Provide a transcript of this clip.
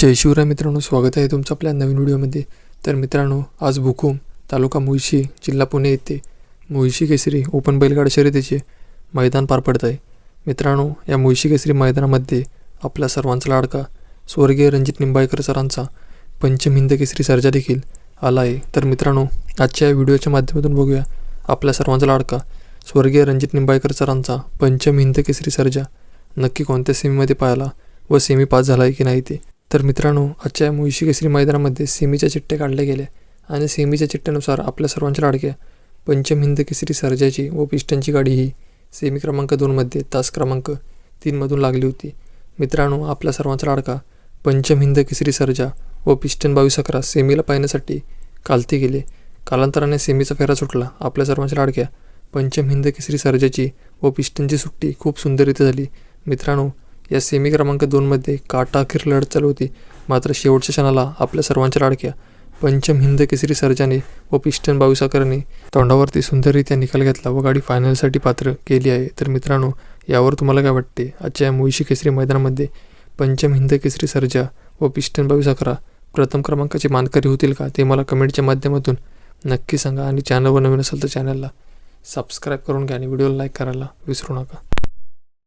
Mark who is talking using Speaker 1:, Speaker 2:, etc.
Speaker 1: जय शिवराय मित्रांनो स्वागत आहे तुमचं आपल्या नवीन व्हिडिओमध्ये. तर मित्रांनो आज भुकुम तालुका मुळशी जिल्हा पुणे येथे मुळशी केसरी ओपन बैलगाडा शर्यतीचे मैदान पार पडत आहे. मित्रांनो या मुळशी केसरी मैदानामध्ये आपल्या सर्वांचा लाडका स्वर्गीय रणजित निंबाळकर सरांचा पंचम हिंद केसरी सर्जा देखील आला आहे. तर मित्रांनो आजच्या या व्हिडिओच्या माध्यमातून बघूया आपल्या सर्वांचा लाडका स्वर्गीय रणजित निंबाळकर सरांचा पंचम हिंद केसरी सर्जा नक्की कोणत्या सेमीमध्ये पाहिला व सेमी पास झाला आहे की नाही ते. तर मित्रांनो आजच्या मुळशी केसरी मैदानामध्ये सेमीच्या चिठ्ठ्या काढल्या गेल्या आणि सेमीच्या चिठ्ठ्यानुसार आपल्या सर्वांच्या लाडक्या पंचम हिंद केसरी सर्जाची व पिस्टनची गाडी ही सेमी क्रमांक दोनमध्ये तास क्रमांक तीनमधून लागली होती. मित्रांनो आपल्या सर्वांचा लाडका पंचम हिंद केसरी सर्जा व पिस्टन बावीस अकरा सेमीला पाहण्यासाठी कालती गेले. कालांतराने सेमीचा फेरा सुटला. आपल्या सर्वांच्या लाडक्या पंचम हिंद केसरी सर्जाची व पिस्टनची सुट्टी खूप सुंदररीत्या झाली. मित्रांनो या सेमी क्रमांक दोनमध्ये काटाखेर लढत चालू होती. मात्र शेवटच्या क्षणाला आपल्या सर्वांच्या लाडक्या पंचम हिंद केसरी सर्जाने व पिस्टन बावीसाकराने तोंडावरती सुंदररित्या निकाल घेतला व गाडी फायनलसाठी पात्र केली आहे. तर मित्रांनो यावर तुम्हाला काय वाटते? आजच्या या मुळशी केसरी मैदानामध्ये पंचम हिंद केसरी सर्जा व पिस्टन बावीसाकरा प्रथम क्रमांकाचे मानकरी होतील का? ते मला कमेंटच्या माध्यमातून नक्की सांगा आणि चॅनलवर नवीन असेल तर चॅनलला सबस्क्राईब करून घ्या आणि व्हिडिओला लाईक करायला विसरू नका.